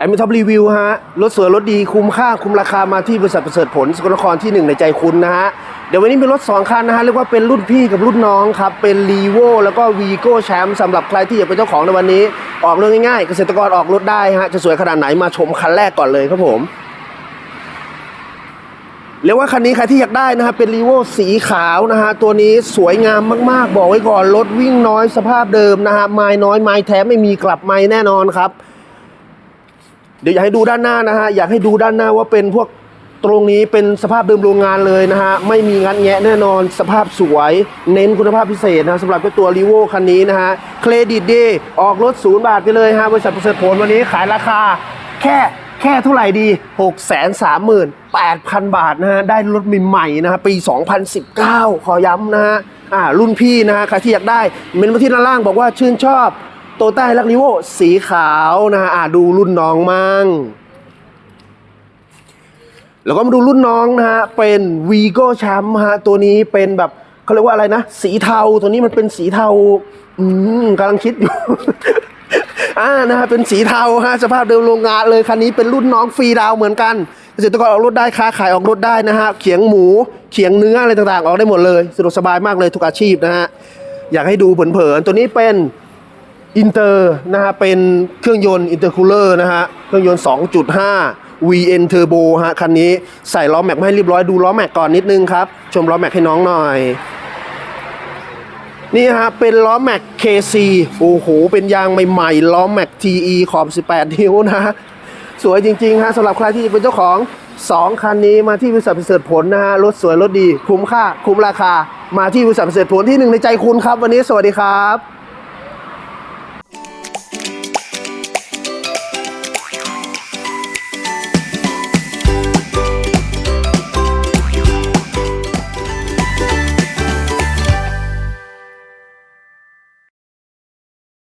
แอมมีท็อปรีวิวฮะ รถสวยรถดีคุ้มค่าคุ้มราคามาที่บริษัทประเสริฐผลสกลนครที่หนึ่งในใจคุณนะฮะ เดี๋ยววันนี้มีรถ 2 คันนะฮะ เรียกว่าเป็นรุ่นพี่กับรุ่นน้องครับ เป็น r ีโวแล้วก็ v ีโก้แชมป์สำหรับใครที่อยากเป็นเจ้าของในวันนี้ ออกเรื่องง่ายๆ เกษตรกรออกรถได้ฮะ จะสวยขนาดไหนมาชมคันแรกก่อนเลยครับผมเรียกว่าคันนี้ใครที่อยากได้นะฮะเป็นรีโวสีขาวนะฮะตัวนี้สวยงามมากๆ บอกไว้ก่อนรถวิ่งน้อยสภาพเดิมนะฮะไม้น้อยไม้แท้ไม่มีกลับไม้แน่นอนครับ เดี๋ยวอยากให้ดูด้านหน้านะฮะอยากให้ดูด้านหน้าว่าเป็นพวกตรงนี้เป็นสภาพเดิมโรงงานเลยนะฮะไม่มีงัดแงะแน่นอนสภาพสวยเน้นคุณภาพพิเศษนะสำหรับตัวรีโวคันนี้นะฮะเครดิตดีออกรถศูนย์บาทไปเลยฮะบริษัทประเสริฐผลวันนี้ขายราคาแค่แค่เท่าไหร่ดี 6 3 3 8 0 0 0 บาทนะฮะ ได้รถใหม่ๆนะฮะ ปี 2019 ขอย้ำนะฮะ อ่า รุ่นพี่นะฮะ ใครที่อยากได้ เมนมาที่ด้านล่างบอกว่าชื่นชอบ โตต้าลักลิโวสีขาวนะฮะอ่าดูรุ่นน้องมั่งแล้วก็มาดูรุ่นน้องนะฮะ เป็นวีโก้แชมป์ฮะ ตัวนี้เป็นแบบเขาเรียกว่าอะไรนะ สีเทา ตัวนี้มันเป็นสีเทา อืมกำลังคิดอยู่ อ่านะฮะ เป็นสีเทาฮะ สภาพเดิมโรงงานเลย คันนี้เป็นรุ่นน้องฟรีดาวเหมือนกันเกษตรกรออกรถได้ ค้าขายออกรถได้นะฮะ เขียงหมู เขียงเนื้ออะไรต่างๆ ออกได้หมดเลย สะดวกสบายมากเลยทุกอาชีพนะฮะ อยากให้ดูเผินๆ ตัวนี้เป็น อินเตอร์นะฮะเป็นเครื่องยนต์อินเตอร์คูลเลอร์นะฮะเครื่องยนต์ 2.5 VN Turbo ฮะคันนี้ใส่ล้อแม็กมาให้เรียบร้อยดูล้อแม็กก่อนนิดนึงครับ ชมล้อแม็กให้น้องหน่อย นี่ฮะเป็นล้อแม็ก KC โอ้โห เป็นยางใหม่ๆ ล้อแม็ก TE ขอบ 18 นิ้วนะฮะสวยจริงๆฮะสำหรับใครที่เป็นเจ้าของ 2 คันนี้มาที่บริษัทประเสริฐผลนะฮะรถสวยรถดี คุ้มค่า คุ้มราคา มาที่บริษัทประเสริฐผลที่หนึ่งในใจคุณครับ วันนี้สวัสดีครับ